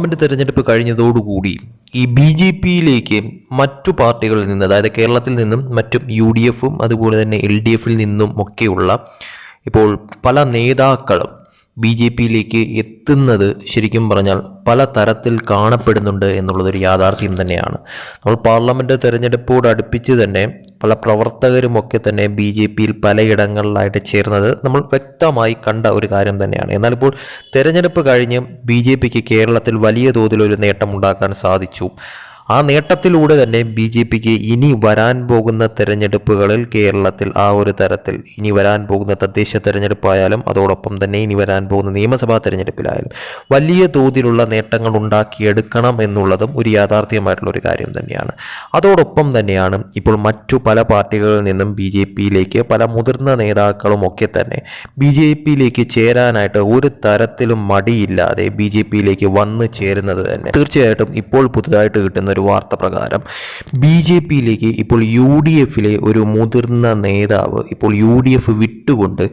Parliament തെരഞ്ഞെടുപ്പ് കഴിഞ്ഞതോടുകൂടി ഈ B J പിയിലേക്ക് മറ്റു പാർട്ടികളിൽ നിന്ന് അതായത് കേരളത്തിൽ നിന്നും മറ്റും യു ഡി എഫും അതുപോലെ തന്നെ എൽ ഡി എഫിൽ നിന്നും ഒക്കെയുള്ള ഇപ്പോൾ പല നേതാക്കളും ബി ജെ പിയിലേക്ക് എത്തുന്നത് ശരിക്കും പറഞ്ഞാൽ പല തരത്തിൽ കാണപ്പെടുന്നുണ്ട് എന്നുള്ളതൊരു യാഥാർത്ഥ്യം തന്നെയാണ്. നമ്മൾ പാർലമെന്റ് തെരഞ്ഞെടുപ്പോട് അടുപ്പിച്ച് തന്നെ പല പ്രവർത്തകരുമൊക്കെ തന്നെ ബി ജെ പിയിൽ പലയിടങ്ങളിലായിട്ട് ചേർന്നത് നമ്മൾ വ്യക്തമായി കണ്ട ഒരു കാര്യം തന്നെയാണ്. എന്നാൽ ഇപ്പോൾ തെരഞ്ഞെടുപ്പ് കഴിഞ്ഞ് ബി ജെ പിക്ക് കേരളത്തിൽ വലിയ തോതിലൊരു നേട്ടമുണ്ടാക്കാൻ സാധിച്ചു. ആ നേട്ടത്തിലൂടെ തന്നെ ബി ജെ പിക്ക് ഇനി വരാൻ പോകുന്ന തെരഞ്ഞെടുപ്പുകളിൽ കേരളത്തിൽ ആ ഒരു തരത്തിൽ ഇനി വരാൻ പോകുന്ന തദ്ദേശ തെരഞ്ഞെടുപ്പായാലും അതോടൊപ്പം തന്നെ ഇനി വരാൻ പോകുന്ന നിയമസഭാ തെരഞ്ഞെടുപ്പിലായാലും വലിയ തോതിലുള്ള നേട്ടങ്ങൾ ഉണ്ടാക്കിയെടുക്കണം എന്നുള്ളതും ഒരു യാഥാർത്ഥ്യമായിട്ടുള്ള ഒരു കാര്യം തന്നെയാണ്. അതോടൊപ്പം തന്നെയാണ് ഇപ്പോൾ മറ്റു പല പാർട്ടികളിൽ നിന്നും ബി ജെ പിയിലേക്ക് പല മുതിർന്ന നേതാക്കളും ഒക്കെ തന്നെ ബി ജെ പിയിലേക്ക് ചേരാനായിട്ട് ഒരു തരത്തിലും മടിയില്ലാതെ ബി ജെ പിയിലേക്ക് വന്നു ചേരുന്നത് തന്നെ. തീർച്ചയായിട്ടും ഇപ്പോൾ പുതുതായിട്ട് കിട്ടുന്ന ഒരു വാർത്ത പ്രകാരം ബി ജെ പിയിലേക്ക് ഇപ്പോൾ യു ഡി എഫിലെ ഒരു മുതിർന്ന നേതാവ് ഇപ്പോൾ യു ഡി എഫ് വിട്ടുകൊണ്ട്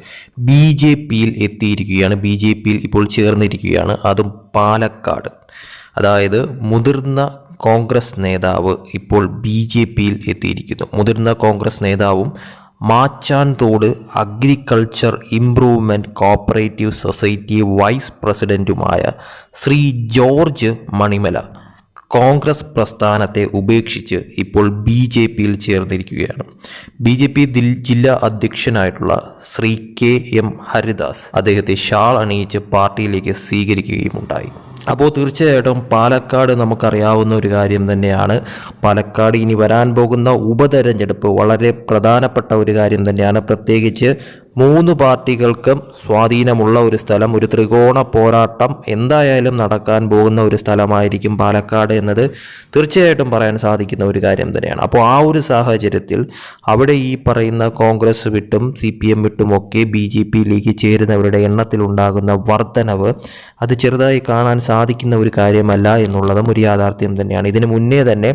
ബി ജെ പിയിൽ എത്തിയിരിക്കുകയാണ്. ബി ജെ പിയിൽ ഇപ്പോൾ ചേർന്നിരിക്കുകയാണ്. അതും പാലക്കാട്. അതായത് മുതിർന്ന കോൺഗ്രസ് നേതാവ് ഇപ്പോൾ ബി ജെ പിയിൽ എത്തിയിരിക്കുന്നു. മുതിർന്ന കോൺഗ്രസ് നേതാവും Machanthode agriculture improvement cooperative society vice പ്രസിഡന്റുമായ ശ്രീ ജോർജ് മണിമല കോൺഗ്രസ് പ്രസ്ഥാനത്തെ ഉപേക്ഷിച്ച് ഇപ്പോൾ ബി ജെ പിയിൽ ചേർന്നിരിക്കുകയാണ്. ബി ജെ പി ജില്ലാ അധ്യക്ഷനായിട്ടുള്ള ശ്രീ കെ എം ഹരിദാസ് അദ്ദേഹത്തെ ഷാൾ അണിയിച്ച് പാർട്ടിയിലേക്ക് സ്വീകരിക്കുകയും ഉണ്ടായി അപ്പോൾ തീർച്ചയായിട്ടും പാലക്കാട് നമുക്കറിയാവുന്ന ഒരു കാര്യം തന്നെയാണ്. പാലക്കാട് ഇനി വരാൻ പോകുന്ന ഉപതെരഞ്ഞെടുപ്പ് വളരെ പ്രധാനപ്പെട്ട ഒരു കാര്യം തന്നെയാണ്. പ്രത്യേകിച്ച് മൂന്ന് പാർട്ടികൾക്കും സ്വാധീനമുള്ള ഒരു സ്ഥലം ഒരു ത്രികോണ പോരാട്ടം എന്തായാലും നടക്കാൻ പോകുന്ന ഒരു സ്ഥലമായിരിക്കും പാലക്കാട് എന്നത് തീർച്ചയായിട്ടും പറയാൻ സാധിക്കുന്ന ഒരു കാര്യം തന്നെയാണ്. അപ്പോൾ ആ ഒരു സാഹചര്യത്തിൽ അവിടെ ഈ പറയുന്ന കോൺഗ്രസ് വിട്ടും സി പി എം വിട്ടുമൊക്കെ ബി ജെ പിയിലേക്ക് ചേരുന്നവരുടെ എണ്ണത്തിലുണ്ടാകുന്ന വർധനവ് അത് ചെറുതായി കാണാൻ സാധിക്കുന്ന ഒരു കാര്യമല്ല എന്നുള്ളതും ഒരു യാഥാർത്ഥ്യം തന്നെയാണ്. ഇതിനു മുന്നേ തന്നെ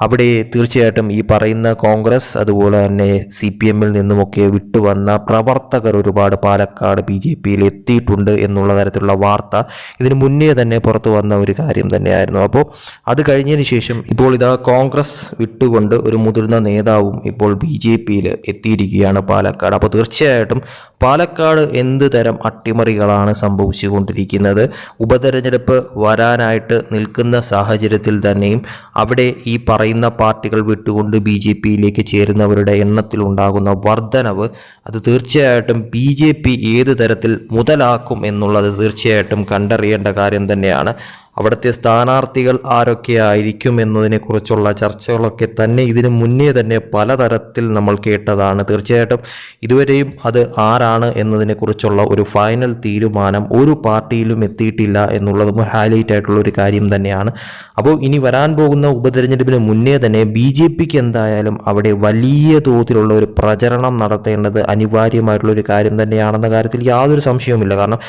അവിടെ തീർച്ചയായിട്ടും ഈ പറയുന്ന കോൺഗ്രസ് അതുപോലെ തന്നെ സി പി എമ്മിൽ നിന്നുമൊക്കെ വിട്ടുവന്ന പ്രവർത്തകർ ഒരുപാട് പാലക്കാട് ബി ജെ പിയിൽ എത്തിയിട്ടുണ്ട് എന്നുള്ള തരത്തിലുള്ള വാർത്ത ഇതിന് മുന്നേ തന്നെ പുറത്തു വന്ന ഒരു കാര്യം തന്നെയായിരുന്നു. അപ്പോൾ അത് കഴിഞ്ഞതിന് ശേഷം ഇപ്പോൾ ഇതാ കോൺഗ്രസ് വിട്ടുകൊണ്ട് ഒരു മുതിർന്ന നേതാവും ഇപ്പോൾ ബി ജെ പിയിൽ എത്തിയിരിക്കുകയാണ് പാലക്കാട്. അപ്പോൾ തീർച്ചയായിട്ടും പാലക്കാട് എന്ത് തരം അട്ടിമറികളാണ് സംഭവിച്ചുകൊണ്ടിരിക്കുന്നത്? ഉപതെരഞ്ഞെടുപ്പ് വരാനായിട്ട് നിൽക്കുന്ന സാഹചര്യത്തിൽ തന്നെയും അവിടെ ഈ പറയുന്ന പാർട്ടികൾ വിട്ടുകൊണ്ട് ബി ജെ പിയിലേക്ക് ചേരുന്നവരുടെ എണ്ണത്തിലുണ്ടാകുന്ന വർധനവ് അത് തീർച്ചയായിട്ടും ബി ജെ പി ഏത് തരത്തിൽ മുതലാക്കും എന്നുള്ളത് തീർച്ചയായിട്ടും കണ്ടറിയേണ്ട കാര്യം തന്നെയാണ്. അവിടുത്തെ സ്ഥാനാർത്ഥികൾ ആരൊക്കെയായിരിക്കും എന്നതിനെക്കുറിച്ചുള്ള ചർച്ചകളൊക്കെ തന്നെ ഇതിനു മുന്നേ തന്നെ പലതരത്തിൽ നമ്മൾ കേട്ടതാണ്. തീർച്ചയായിട്ടും ഇതുവരെയും അത് ആരാണ് എന്നതിനെക്കുറിച്ചുള്ള ഒരു ഫൈനൽ തീരുമാനം ഒരു പാർട്ടിയിലും എത്തിയിട്ടില്ല എന്നുള്ളതും ഹൈലൈറ്റ് ആയിട്ടുള്ള ഒരു കാര്യം തന്നെയാണ്. അപ്പോൾ ഇനി വരാൻ പോകുന്ന ഉപതെരഞ്ഞെടുപ്പിന് മുന്നേ തന്നെ ബി ജെ പിക്ക് എന്തായാലും അവിടെ വലിയ തോതിലുള്ള ഒരു പ്രചരണം നടത്തേണ്ടത് അനിവാര്യമായിട്ടുള്ള ഒരു കാര്യം തന്നെയാണെന്ന കാര്യത്തിൽ യാതൊരു സംശയവുമില്ല. കാരണം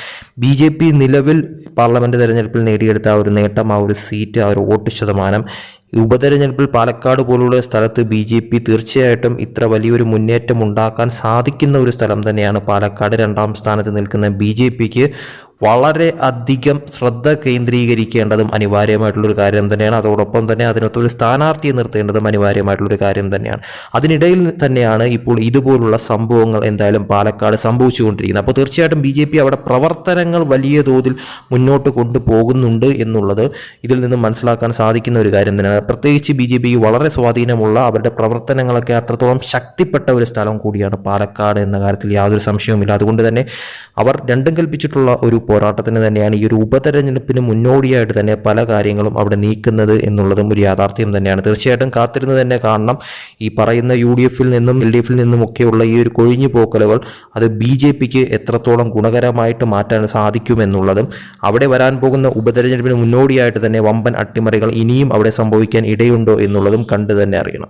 ബി ജെ പി നിലവിൽ പാർലമെന്റ് തെരഞ്ഞെടുപ്പിൽ നേടിയെടുത്ത ഒരു നേട്ടം ആ ഒരു സീറ്റ് ആ ഒരു വോട്ട് ശതമാനം ഉപതെരഞ്ഞെടുപ്പിൽ പാലക്കാട് പോലുള്ള സ്ഥലത്ത് ബി ജെ പി തീർച്ചയായിട്ടും ഇത്ര വലിയൊരു മുന്നേറ്റം ഉണ്ടാക്കാൻ സാധിക്കുന്ന ഒരു സ്ഥലം തന്നെയാണ് പാലക്കാട്. രണ്ടാം സ്ഥാനത്ത് നിൽക്കുന്ന ബി ജെ പിക്ക് വളരെ അധികം ശ്രദ്ധ കേന്ദ്രീകരിക്കേണ്ടതും അനിവാര്യമായിട്ടുള്ളൊരു കാര്യം തന്നെയാണ്. അതോടൊപ്പം തന്നെ അതിനകത്തൊരു സ്ഥാനാർത്ഥിയെ നിർത്തേണ്ടതും അനിവാര്യമായിട്ടുള്ളൊരു കാര്യം തന്നെയാണ്. അതിനിടയിൽ തന്നെയാണ് ഇപ്പോൾ ഇതുപോലുള്ള സംഭവങ്ങൾ എന്തായാലും പാലക്കാട് സംഭവിച്ചുകൊണ്ടിരിക്കുന്നത്. അപ്പോൾ തീർച്ചയായിട്ടും ബി അവിടെ പ്രവർത്തനങ്ങൾ വലിയ തോതിൽ മുന്നോട്ട് കൊണ്ടുപോകുന്നുണ്ട് എന്നുള്ളത് ഇതിൽ നിന്ന് മനസ്സിലാക്കാൻ സാധിക്കുന്ന ഒരു കാര്യം തന്നെയാണ്. പ്രത്യേകിച്ച് ബി ജെ പിക്ക് വളരെ സ്വാധീനമുള്ള അവരുടെ പ്രവർത്തനങ്ങളൊക്കെ അത്രത്തോളം ശക്തിപ്പെട്ട ഒരു സ്ഥലം കൂടിയാണ് പാലക്കാട് എന്ന കാര്യത്തിൽ യാതൊരു സംശയവുമില്ല. അതുകൊണ്ട് തന്നെ അവർ രണ്ടും കൽപ്പിച്ചിട്ടുള്ള ഒരു പോരാട്ടത്തിന് തന്നെയാണ് ഈ ഒരു ഉപതെരഞ്ഞെടുപ്പിന് മുന്നോടിയായിട്ട് തന്നെ പല കാര്യങ്ങളും അവിടെ നീക്കുന്നത് എന്നുള്ളതും ഒരു യാഥാർത്ഥ്യം തന്നെയാണ്. തീർച്ചയായിട്ടും കാത്തിരുന്ന് തന്നെ കാണണം. ഈ പറയുന്ന യു ഡി എഫിൽ നിന്നും എൽ ഡി എഫിൽ നിന്നുമൊക്കെയുള്ള ഈ ഒരു കൊഴിഞ്ഞു പോക്കലുകൾ അത് ബി ജെ പിക്ക് എത്രത്തോളം ഗുണകരമായിട്ട് മാറ്റാൻ സാധിക്കുമെന്നുള്ളതും അവിടെ വരാൻ പോകുന്ന ഉപതെരഞ്ഞെടുപ്പിന് മുന്നോടിയായിട്ട് തന്നെ വമ്പൻ അട്ടിമറികൾ ഇനിയും അവിടെ സംഭവിക്കാൻ ഇടയുണ്ടോ എന്നുള്ളതും കണ്ടു തന്നെ അറിയണം.